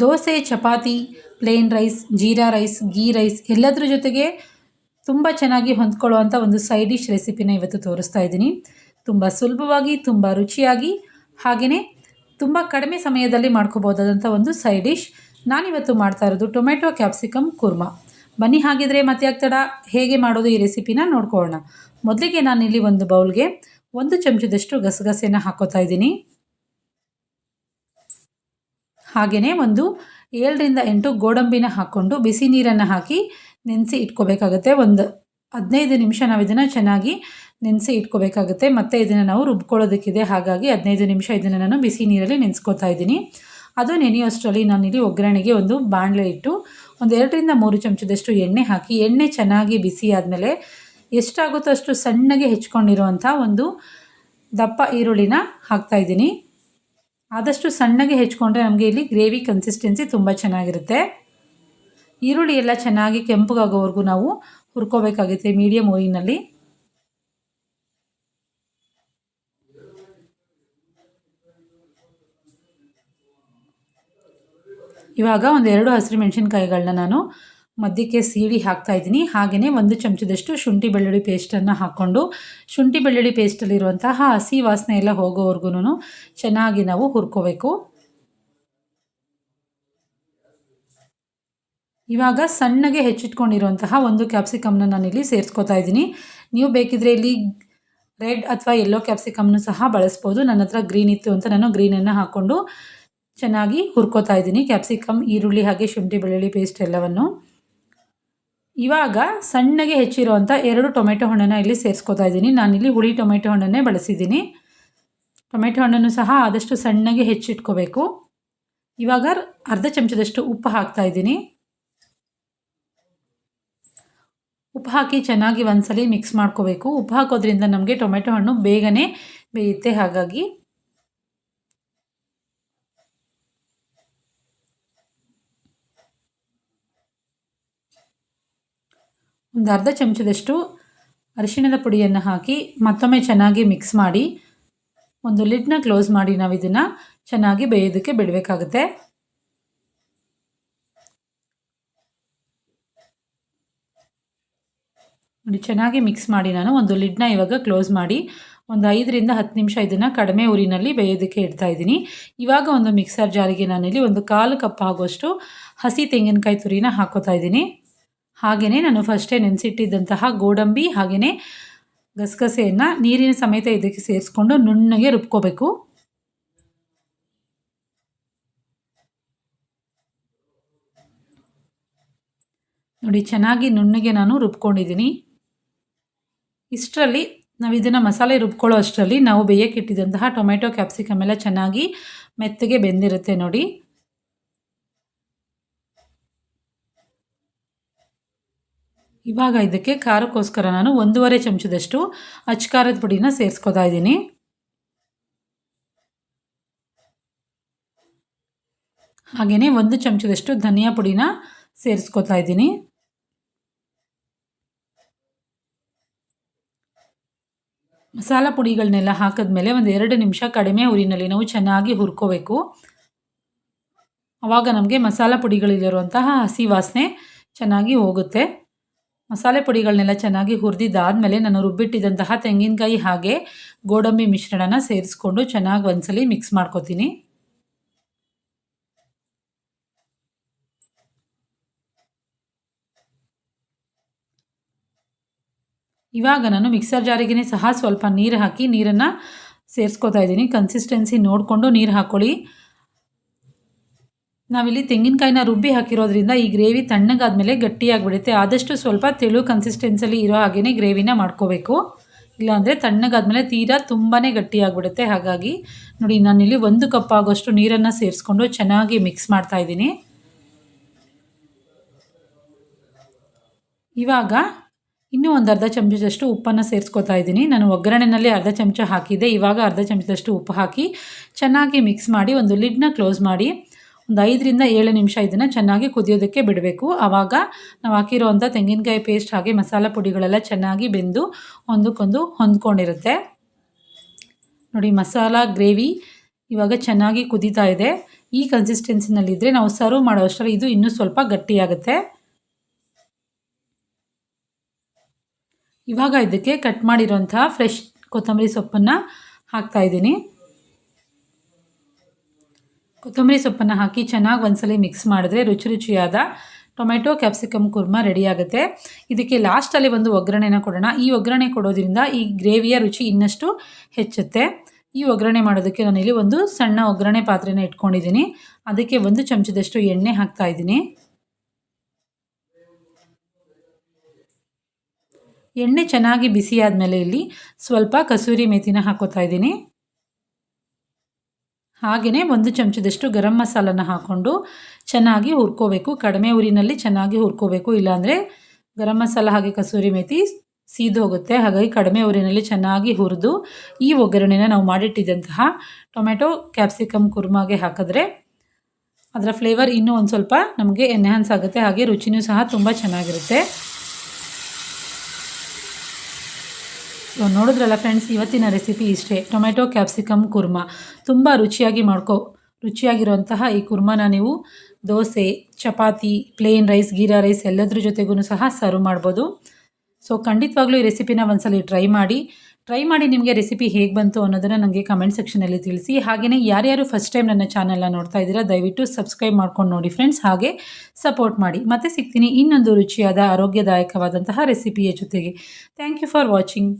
Dosa, chapati plain rice jeera rice ghee rice ಎಲ್ಲದರ ಜೊತೆಗೆ ತುಂಬ ಚೆನ್ನಾಗಿ ಹೊಂದ್ಕೊಳ್ಳುವಂಥ ಒಂದು ಸೈಡ್ ಡಿಶ್ ರೆಸಿಪಿನ ಇವತ್ತು ತೋರಿಸ್ತಾ ಇದ್ದೀನಿ. ತುಂಬ ಸುಲಭವಾಗಿ, ತುಂಬ ರುಚಿಯಾಗಿ ಹಾಗೆಯೇ ತುಂಬ ಕಡಿಮೆ ಸಮಯದಲ್ಲಿ ಮಾಡ್ಕೋಬೋದಾದಂಥ ಒಂದು ಸೈಡ್ ಡಿಶ್ ನಾನಿವತ್ತು ಮಾಡ್ತಾ ಇರೋದು ಟೊಮೆಟೊ ಕ್ಯಾಪ್ಸಿಕಮ್ ಕುರ್ಮಾ. ಬನ್ನಿ ಹಾಗಿದ್ರೆ ಮತ್ತೆ ಆಗ್ತಡ ಹೇಗೆ ಮಾಡೋದು ಈ ರೆಸಿಪಿನ ನೋಡ್ಕೊಳ್ಳೋಣ. ಮೊದಲಿಗೆ ನಾನಿಲ್ಲಿ ಒಂದು ಬೌಲ್ಗೆ ಒಂದು ಚಮಚದಷ್ಟು ಗಸಗಸೆಯನ್ನು ಹಾಕೋತಾ ಇದ್ದೀನಿ. ಹಾಗೆಯೇ ಒಂದು ಏಳರಿಂದ ಎಂಟು ಗೋಡಂಬಿನ ಹಾಕ್ಕೊಂಡು ಬಿಸಿ ನೀರನ್ನು ಹಾಕಿ ನೆನೆಸಿ ಇಟ್ಕೋಬೇಕಾಗುತ್ತೆ. ಒಂದು ಹದಿನೈದು ನಿಮಿಷ ನಾವು ಇದನ್ನು ಚೆನ್ನಾಗಿ ನೆನೆಸಿ ಇಟ್ಕೋಬೇಕಾಗುತ್ತೆ. ಮತ್ತು ಇದನ್ನು ನಾವು ರುಬ್ಕೊಳ್ಳೋದಕ್ಕಿದೆ. ಹಾಗಾಗಿ ಹದಿನೈದು ನಿಮಿಷ ಇದನ್ನು ನಾನು ಬಿಸಿ ನೀರಲ್ಲಿ ನೆನೆಸ್ಕೋತಾ ಇದ್ದೀನಿ. ಅದು ನೆನೆಯೋಷ್ಟರಲ್ಲಿ ನಾನಿಲ್ಲಿ ಒಗ್ಗರಣೆಗೆ ಒಂದು ಬಾಣಲೆ ಇಟ್ಟು ಒಂದು ಎರಡರಿಂದ ಮೂರು ಚಮಚದಷ್ಟು ಎಣ್ಣೆ ಹಾಕಿ, ಎಣ್ಣೆ ಚೆನ್ನಾಗಿ ಬಿಸಿ ಆದಮೇಲೆ ಎಷ್ಟಾಗುತ್ತೋ ಅಷ್ಟು ಸಣ್ಣಗೆ ಹೆಚ್ಕೊಂಡಿರುವಂಥ ಒಂದು ದಪ್ಪ ಈರುಳ್ಳಿನ ಹಾಕ್ತಾಯಿದ್ದೀನಿ ಆದಷ್ಟು ಸಣ್ಣಗೆ ಹೆಚ್ಕೊಂಡ್ರೆ ನಮಗೆ ಇಲ್ಲಿ ಗ್ರೇವಿ ಕನ್ಸಿಸ್ಟೆನ್ಸಿ ತುಂಬ ಚೆನ್ನಾಗಿರುತ್ತೆ. ಈರುಳ್ಳಿ ಎಲ್ಲ ಚೆನ್ನಾಗಿ ಕೆಂಪಗಾಗೋವರೆಗೂ ನಾವು ಹುರ್ಕೋಬೇಕಾಗುತ್ತೆ ಮೀಡಿಯಮ್ ಓಯಿನಲ್ಲಿ ಇವಾಗ ಒಂದು ಎರಡು ಹಸಿರು ಮೆಣಸಿನ್ಕಾಯಿಗಳನ್ನ ನಾನು ಮಧ್ಯಕ್ಕೆ ಸೀಡಿ ಹಾಕ್ತಾ ಇದ್ದೀನಿ. ಹಾಗೆಯೇ ಒಂದು ಚಮಚದಷ್ಟು ಶುಂಠಿ ಬೆಳ್ಳುಳ್ಳಿ ಪೇಸ್ಟನ್ನು ಹಾಕ್ಕೊಂಡು, ಶುಂಠಿ ಬೆಳ್ಳುಳ್ಳಿ ಪೇಸ್ಟಲ್ಲಿರುವಂತಹ ಹಸಿ ವಾಸನೆ ಎಲ್ಲ ಹೋಗೋವರೆಗೂ ಚೆನ್ನಾಗಿ ನಾವು ಹುರ್ಕೋಬೇಕು. ಇವಾಗ ಸಣ್ಣಗೆ ಹೆಚ್ಚಿಟ್ಕೊಂಡಿರುವಂತಹ ಒಂದು ಕ್ಯಾಪ್ಸಿಕಮ್ನ ನಾನಿಲ್ಲಿ ಸೇರಿಸ್ಕೊತಾ ಇದ್ದೀನಿ. ನೀವು ಬೇಕಿದ್ರೆ ಇಲ್ಲಿ ರೆಡ್ ಅಥವಾ ಯೆಲ್ಲೋ ಕ್ಯಾಪ್ಸಿಕಮ್ನು ಸಹ ಬಳಸ್ಬೋದು. ನನ್ನ ಹತ್ರ ಗ್ರೀನ್ ಇತ್ತು ಅಂತ ನಾನು ಗ್ರೀನನ್ನು ಹಾಕ್ಕೊಂಡು ಚೆನ್ನಾಗಿ ಹುರ್ಕೋತಾ ಇದ್ದೀನಿ. ಕ್ಯಾಪ್ಸಿಕಮ್, ಈರುಳ್ಳಿ ಹಾಗೆ ಶುಂಠಿ ಬೆಳ್ಳುಳ್ಳಿ ಪೇಸ್ಟ್ ಎಲ್ಲವನ್ನು. ಇವಾಗ ಸಣ್ಣಗೆ ಹೆಚ್ಚಿರುವಂಥ ಎರಡು ಟೊಮೆಟೊ ಹಣ್ಣನ್ನು ಇಲ್ಲಿ ಸೇರಿಸ್ಕೋತಾ ಇದ್ದೀನಿ. ನಾನಿಲ್ಲಿ ಹುಳಿ ಟೊಮೆಟೊ ಹಣ್ಣನ್ನೇ ಬಳಸಿದ್ದೀನಿ. ಟೊಮೆಟೊ ಹಣ್ಣನ್ನು ಸಹ ಆದಷ್ಟು ಸಣ್ಣಗೆ ಹೆಚ್ಚಿಟ್ಕೋಬೇಕು. ಇವಾಗ ಅರ್ಧ ಚಮಚದಷ್ಟು ಉಪ್ಪು ಹಾಕ್ತಾ ಇದ್ದೀನಿ. ಉಪ್ಪು ಹಾಕಿ ಚೆನ್ನಾಗಿ ಒಂದ್ಸಲಿ ಮಿಕ್ಸ್ ಮಾಡ್ಕೋಬೇಕು. ಉಪ್ಪು ಹಾಕೋದ್ರಿಂದ ನಮಗೆ ಟೊಮೆಟೊ ಹಣ್ಣು ಬೇಗನೆ ಬೇಯುತ್ತೆ. ಹಾಗಾಗಿ ಒಂದು ಅರ್ಧ ಚಮಚದಷ್ಟು ಅರಿಶಿಣದ ಪುಡಿಯನ್ನು ಹಾಕಿ ಮತ್ತೊಮ್ಮೆ ಚೆನ್ನಾಗಿ ಮಿಕ್ಸ್ ಮಾಡಿ ಒಂದು ಲಿಡ್ನ ಕ್ಲೋಸ್ ಮಾಡಿ ನಾವು ಇದನ್ನು ಚೆನ್ನಾಗಿ ಬೇಯೋದಕ್ಕೆ ಬಿಡಬೇಕಾಗುತ್ತೆ. ನೋಡಿ, ಚೆನ್ನಾಗಿ ಮಿಕ್ಸ್ ಮಾಡಿ ನಾನು ಒಂದು ಲಿಡ್ನ ಇವಾಗ ಕ್ಲೋಸ್ ಮಾಡಿ ಒಂದು ಐದರಿಂದ ಹತ್ತು ನಿಮಿಷ ಇದನ್ನು ಕಡಿಮೆ ಊರಿನಲ್ಲಿ ಬೇಯೋದಕ್ಕೆ ಇಡ್ತಾ ಇದ್ದೀನಿ. ಇವಾಗ ಒಂದು ಮಿಕ್ಸರ್ ಜಾರಿಗೆ ನಾನಿಲ್ಲಿ ಒಂದು ಕಾಲು ಕಪ್ ಆಗುವಷ್ಟು ಹಸಿ ತೆಂಗಿನಕಾಯಿ ತುರಿನ ಹಾಕೋತಾ ಇದ್ದೀನಿ. ಹಾಗೆಯೇ ನಾನು ಫಸ್ಟೇ ನೆನೆಸಿಟ್ಟಿದ್ದಂತಹ ಗೋಡಂಬಿ ಹಾಗೆಯೇ ಗಸಗಸೆಯನ್ನು ನೀರಿನ ಸಮೇತ ಇದಕ್ಕೆ ಸೇರಿಸ್ಕೊಂಡು ನುಣ್ಣಗೆ ರುಬ್ಕೋಬೇಕು. ನೋಡಿ, ಚೆನ್ನಾಗಿ ನುಣ್ಣಗೆ ನಾನು ರುಬ್ಕೊಂಡಿದ್ದೀನಿ. ಇಷ್ಟರಲ್ಲಿ ನಾವು ಇದನ್ನು ಮಸಾಲೆ ರುಬ್ಕೊಳ್ಳೋ ಅಷ್ಟರಲ್ಲಿ ನಾವು ಬೇಯಕ್ಕಿಟ್ಟಿದ್ದಂತಹ ಟೊಮೆಟೊ, ಕ್ಯಾಪ್ಸಿಕಮ್ ಎಲ್ಲ ಚೆನ್ನಾಗಿ ಮೆತ್ತಗೆ ಬೆಂದಿರುತ್ತೆ ನೋಡಿ. ಇವಾಗ ಇದಕ್ಕೆ ಖಾರಕ್ಕೋಸ್ಕರ ನಾನು ಒಂದೂವರೆ ಚಮಚದಷ್ಟು ಅಚ್ಕಾರದ ಪುಡಿನ ಸೇರಿಸ್ಕೊತಾ ಇದ್ದೀನಿ. ಹಾಗೆಯೇ ಒಂದು ಚಮಚದಷ್ಟು ಧನಿಯಾ ಪುಡಿನ ಸೇರಿಸ್ಕೊತಾ ಇದ್ದೀನಿ. ಮಸಾಲ ಪುಡಿಗಳನ್ನೆಲ್ಲ ಹಾಕಿದ್ಮೇಲೆ ಒಂದು ಎರಡು ನಿಮಿಷ ಕಡಿಮೆ ಉರಿನಲ್ಲಿ ನಾವು ಚೆನ್ನಾಗಿ ಹುರ್ಕೋಬೇಕು. ಆವಾಗ ನಮಗೆ ಮಸಾಲ ಪುಡಿಗಳಲ್ಲಿರುವಂತಹ ಹಸಿ ವಾಸನೆ ಚೆನ್ನಾಗಿ ಹೋಗುತ್ತೆ. ಮಸಾಲೆ ಪುಡಿಗಳನ್ನೆಲ್ಲ ಚೆನ್ನಾಗಿ ಹುರಿದಿದ್ದಾದಮೇಲೆ ನಾನು ರುಬ್ಬಿಟ್ಟಿದ್ದಂತಹ ತೆಂಗಿನಕಾಯಿ ಹಾಗೆ ಗೋಡಂಬಿ ಮಿಶ್ರಣನ ಸೇರಿಸ್ಕೊಂಡು ಚೆನ್ನಾಗಿ ಒಂದ್ಸಲಿ ಮಿಕ್ಸ್ ಮಾಡ್ಕೊತೀನಿ. ಇವಾಗ ನಾನು ಮಿಕ್ಸರ್ ಜಾರಿಗೆ ಸಹ ಸ್ವಲ್ಪ ನೀರು ಹಾಕಿ ನೀರನ್ನು ಸೇರಿಸ್ಕೋತಾ ಇದ್ದೀನಿ. ಕನ್ಸಿಸ್ಟೆನ್ಸಿ ನೋಡಿಕೊಂಡು ನೀರು ಹಾಕ್ಕೊಳ್ಳಿ ನಾವಿಲ್ಲಿ ತೆಂಗಿನಕಾಯಿನ ರುಬ್ಬಿ ಹಾಕಿರೋದ್ರಿಂದ ಈ ಗ್ರೇವಿ ತಣ್ಣಗಾದ್ಮೇಲೆ ಗಟ್ಟಿಯಾಗಿಬಿಡುತ್ತೆ. ಆದಷ್ಟು ಸ್ವಲ್ಪ ತೆಳು ಕನ್ಸಿಸ್ಟೆನ್ಸಲ್ಲಿ ಇರೋ ಹಾಗೆಯೇ ಗ್ರೇವಿನ ಮಾಡ್ಕೋಬೇಕು. ಇಲ್ಲಾಂದರೆ ತಣ್ಣಗಾದ್ಮೇಲೆ ತೀರಾ ತುಂಬಾ ಗಟ್ಟಿಯಾಗಿಬಿಡುತ್ತೆ. ಹಾಗಾಗಿ ನೋಡಿ, ನಾನಿಲ್ಲಿ ಒಂದು ಕಪ್ ಆಗೋಷ್ಟು ನೀರನ್ನು ಸೇರಿಸ್ಕೊಂಡು ಚೆನ್ನಾಗಿ ಮಿಕ್ಸ್ ಮಾಡ್ತಾಯಿದ್ದೀನಿ ಇವಾಗ ಇನ್ನೂ ಒಂದು ಅರ್ಧ ಚಮಚದಷ್ಟು ಉಪ್ಪನ್ನು ಸೇರಿಸ್ಕೊತಾ ಇದ್ದೀನಿ. ನಾನು ಒಗ್ಗರಣೆಯಲ್ಲಿ ಅರ್ಧ ಚಮಚ ಹಾಕಿದ್ದೆ. ಇವಾಗ ಅರ್ಧ ಚಮಚದಷ್ಟು ಉಪ್ಪು ಹಾಕಿ ಚೆನ್ನಾಗಿ ಮಿಕ್ಸ್ ಮಾಡಿ ಒಂದು ಲಿಡ್ನ ಕ್ಲೋಸ್ ಮಾಡಿ ಒಂದು ಐದರಿಂದ ಏಳು ನಿಮಿಷ ಇದನ್ನು ಚೆನ್ನಾಗಿ ಕುದಿಯೋದಕ್ಕೆ ಬಿಡಬೇಕು. ಆವಾಗ ನಾವು ಹಾಕಿರೋವಂಥ ತೆಂಗಿನಕಾಯಿ ಪೇಸ್ಟ್ ಹಾಗೆ ಮಸಾಲ ಪುಡಿಗಳೆಲ್ಲ ಚೆನ್ನಾಗಿ ಬೆಂದು ಒಂದಕ್ಕೊಂದು ಹೊಂದ್ಕೊಂಡಿರುತ್ತೆ. ನೋಡಿ ಮಸಾಲ ಗ್ರೇವಿ ಇವಾಗ ಚೆನ್ನಾಗಿ ಕುದೀತಾ ಇದೆ. ಈ ಕನ್ಸಿಸ್ಟೆನ್ಸಿನಲ್ಲಿದ್ದರೆ ನಾವು ಸರ್ವ್ ಮಾಡೋ ಅಷ್ಟರಲ್ಲಿ ಇದು ಇನ್ನೂ ಸ್ವಲ್ಪ ಗಟ್ಟಿಯಾಗುತ್ತೆ. ಇವಾಗ ಇದಕ್ಕೆ ಕಟ್ ಮಾಡಿರೋಂತಹ ಫ್ರೆಶ್ ಕೊತ್ತಂಬರಿ ಸೊಪ್ಪನ್ನು ಹಾಕ್ತಾಯಿದ್ದೀನಿ ಕೊತ್ತಂಬರಿ ಸೊಪ್ಪನ್ನು ಹಾಕಿ ಚೆನ್ನಾಗಿ ಒಂದ್ಸಲ ಮಿಕ್ಸ್ ಮಾಡಿದ್ರೆ ರುಚಿ ರುಚಿಯಾದ ಟೊಮೆಟೊ, ಕ್ಯಾಪ್ಸಿಕಮ್, ಕುರ್ಮ ರೆಡಿ ಆಗುತ್ತೆ. ಇದಕ್ಕೆ ಲಾಸ್ಟಲ್ಲಿ ಒಂದು ಒಗ್ಗರಣೆನ ಕೊಡೋಣ. ಈ ಒಗ್ಗರಣೆ ಕೊಡೋದ್ರಿಂದ ಈ ಗ್ರೇವಿಯ ರುಚಿ ಇನ್ನಷ್ಟು ಹೆಚ್ಚುತ್ತೆ. ಈ ಒಗ್ಗರಣೆ ಮಾಡೋದಕ್ಕೆ ನಾನಿಲ್ಲಿ ಒಂದು ಸಣ್ಣ ಒಗ್ಗರಣೆ ಪಾತ್ರೆನ ಇಟ್ಕೊಂಡಿದ್ದೀನಿ. ಅದಕ್ಕೆ ಒಂದು ಚಮಚದಷ್ಟು ಎಣ್ಣೆ ಹಾಕ್ತಾ ಇದ್ದೀನಿ. ಎಣ್ಣೆ ಚೆನ್ನಾಗಿ ಬಿಸಿಯಾದ ಮೇಲೆ ಇಲ್ಲಿ ಸ್ವಲ್ಪ ಕಸೂರಿ ಮೇಥಿನ ಹಾಕೋತಾ ಇದ್ದೀನಿ. ಹಾಗೆಯೇ ಒಂದು ಚಮಚದಷ್ಟು ಗರಂ ಮಸಾಲನ ಹಾಕ್ಕೊಂಡು ಚೆನ್ನಾಗಿ ಹುರ್ಕೋಬೇಕು. ಕಡಿಮೆ ಉರಿನಲ್ಲಿ ಚೆನ್ನಾಗಿ ಹುರ್ಕೋಬೇಕು. ಇಲ್ಲಾಂದರೆ ಗರಂ ಮಸಾಲ ಹಾಗೆ ಕಸೂರಿ ಮೇಥಿ ಸೀದೋಗುತ್ತೆ ಹಾಗಾಗಿ ಕಡಿಮೆ ಊರಿನಲ್ಲಿ ಚೆನ್ನಾಗಿ ಹುರಿದು ಈ ಒಗ್ಗರಣೆನ ನಾವು ಮಾಡಿಟ್ಟಿದ್ದಂತಹ ಟೊಮೆಟೊ ಕ್ಯಾಪ್ಸಿಕಮ್, ಕುರ್ಮಾಗೆ ಹಾಕಿದ್ರೆ ಅದರ ಫ್ಲೇವರ್ ಇನ್ನೂ ಒಂದು ಸ್ವಲ್ಪ ನಮಗೆ ಎನ್ಹ್ಯಾನ್ಸ್ ಆಗುತ್ತೆ. ಹಾಗೆ ರುಚಿನೂ ಸಹ ತುಂಬ ಚೆನ್ನಾಗಿರುತ್ತೆ. ಸೊ ನೋಡಿದ್ರಲ್ಲ ಫ್ರೆಂಡ್ಸ್ ಇವತ್ತಿನ ರೆಸಿಪಿ ಇಷ್ಟೇ. Tomato capsicum kurma. ತುಂಬ ರುಚಿಯಾಗಿ ಮಾಡ್ಕೋ, ರುಚಿಯಾಗಿರುವಂತಹ ಈ ಕುರ್ಮನ ನೀವು dosa, chapati plain rice jeera rice ಎಲ್ಲದ್ರ ಜೊತೆಗೂ ಸಹ ಸರ್ವ್ ಮಾಡ್ಬೋದು. ಸೊ ಖಂಡಿತವಾಗ್ಲೂ ಈ ರೆಸಿಪಿನ ಒಂದ್ಸಲ ಟ್ರೈ ಮಾಡಿ. ಟ್ರೈ ಮಾಡಿ ನಿಮಗೆ ರೆಸಿಪಿ ಹೇಗೆ ಬಂತು ಅನ್ನೋದನ್ನು ನನಗೆ ಕಮೆಂಟ್ ಸೆಕ್ಷನಲ್ಲಿ ತಿಳಿಸಿ. ಹಾಗೆಯೇ ಯಾರ್ಯಾರು ಫಸ್ಟ್ ಟೈಮ್ ನನ್ನ ಚಾನಲ್ನ ನೋಡ್ತಾ ಇದ್ದೀರಾ, ದಯವಿಟ್ಟು ಸಬ್ಸ್ಕ್ರೈಬ್ ಮಾಡ್ಕೊಂಡು ನೋಡಿ ಫ್ರೆಂಡ್ಸ್ ಹಾಗೆ ಸಪೋರ್ಟ್ ಮಾಡಿ. ಮತ್ತೆ ಸಿಗ್ತೀನಿ ಇನ್ನೊಂದು ರುಚಿಯಾದ, ಆರೋಗ್ಯದಾಯಕವಾದಂತಹ ರೆಸಿಪಿಯ ಜೊತೆಗೆ. Thank you for watching